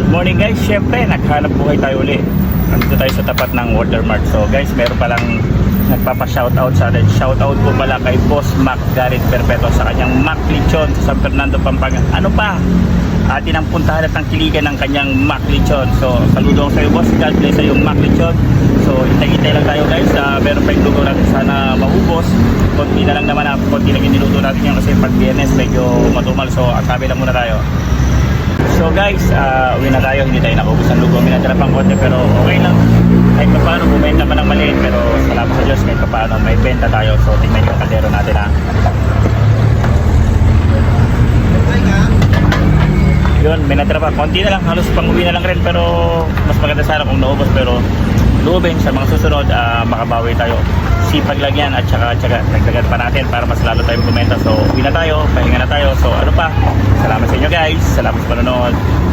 Good morning guys. Siyempre, naghanap buhay tayo uli. Nandito tayo sa tapat ng Watermart. So guys, meron palang nagpapa-shoutout sa atin. Shoutout po pala kay Boss Mac Garrett Perpeto sa kanyang Mac Lechon sa San Fernando, Pampanga. Ano pa? Atin ang puntahan at ang kiligan ng kanyang Mac Lechon. So, saludo ko sa iyo boss. God bless sa iyong Mac Lechon. So, hintay-hintay lang tayo guys. Uh, meron pa yung luto natin sana maubos. Konti na lang naman na, konti lang yung niluto natin yan kasi pag BNS medyo matumal. So, asabi lang muna tayo. Guys, uh, uwi na tayo. Hindi tayo nakubos ng lugo. Minatira pang konti pero okay lang. Kahit pa paano, bumenta man ng maliit. Pero salamat sa Diyos kahit pa paano may benta tayo. So tingnan yung kaldero natin ha. Yun, may natira pa. Konti na lang. Halos pang uwi na lang rin. Pero mas maganda sana kung naubos. Pero luubin sa mga susunod, ah, makabawi tayo. Sipag lang yan at saka, saka nagdagan pa natin para mas lalo tayong kumenta. So, uwi na tayo, pahinga na tayo. So, ano pa? Salamat sa inyo guys. Salamat sa panonood.